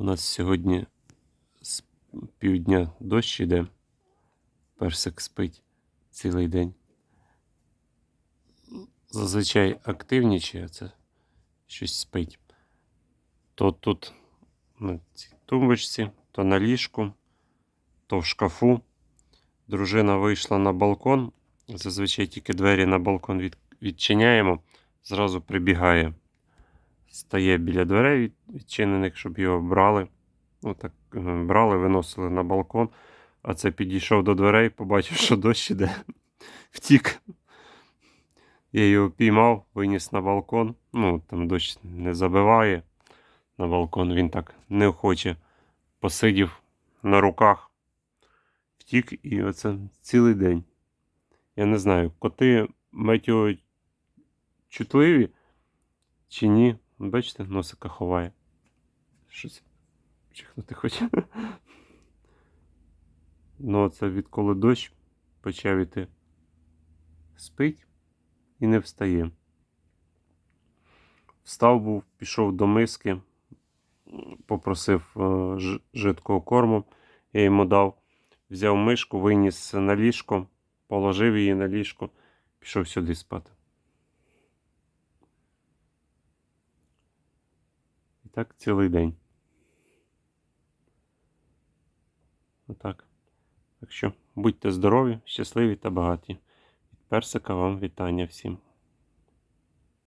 У нас сьогодні з півдня дощ іде. Персик спить цілий день. Зазвичай активнічає, це щось спить. То тут на цій тумбочці, то на ліжку, то в шкафу. Дружина вийшла на балкон. Зазвичай тільки двері на балкон відчиняємо, зразу прибігає. Стає біля дверей відчинених, щоб його брали. Ну, так, е, брали, виносили на балкон. А це підійшов до дверей, побачив, що дощ іде. Втік. Я його піймав, виніс на балкон. Ну, там дощ не забиває на балкон. Він так неохоче посидів на руках. Втік і оце цілий день. Я не знаю, коти метеочутливі чи ні. Бачите, носика ховає. Щось чихнути хоче. Ну, це відколи дощ почав іти. Спить і не встає. Встав був, пішов до миски, попросив е, жидкого корму, я йому дав, взяв мишку, виніс на ліжко, положив її на ліжко, пішов сюди спати. Так цілий день. Отак. Так що будьте здорові, щасливі та багаті. Від персика вам вітання всім.